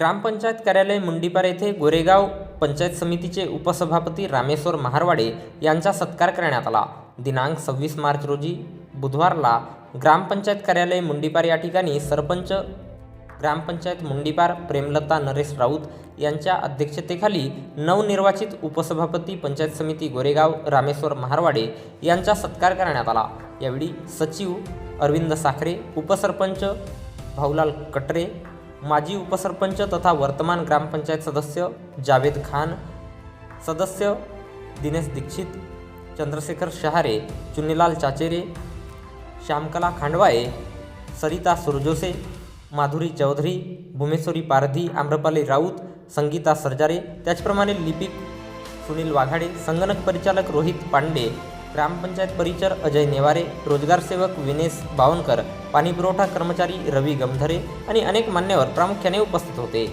ग्रामपंचायत कार्यालय मुंडीपार येथे गोरेगाव पंचायत समितीचे उपसभापती रामेश्वर महारवाडे यांचा सत्कार करण्यात आला. दिनांक सव्वीस मार्च रोजी बुधवारला ग्रामपंचायत कार्यालय मुंडीपार या ठिकाणी सरपंच ग्रामपंचायत मुंडीपार प्रेमलता नरेश राऊत यांच्या अध्यक्षतेखाली नवनिर्वाचित उपसभापती पंचायत समिती गोरेगाव रामेश्वर महारवाडे यांचा सत्कार करण्यात आला. यावेळी सचिव अरविंद साखरे उपसरपंच भाऊलाल कटरे माजी उपसरपंच तथा वर्तमान ग्रामपंचायत सदस्य जावेद खान सदस्य दिनेश दीक्षित चंद्रशेखर शहारे चुन्नीलाल चाचेरे श्यामकला खांडवाळे सरिता सुरजोसे माधुरी चौधरी भुमेश्वरी पारधी आम्रपाली राऊत संगीता सरजारे त्याचप्रमाणे लिपिक सुनील वाघाडे संगणक परिचालक रोहित पांडे ग्रामपंचायत परिचर अजय नेवारे रोजगार सेवक विनेश बावनकर पाणीपुरवठा कर्मचारी रवी गमधरे आणि अनेक मान्यवर प्रामुख्याने उपस्थित होते.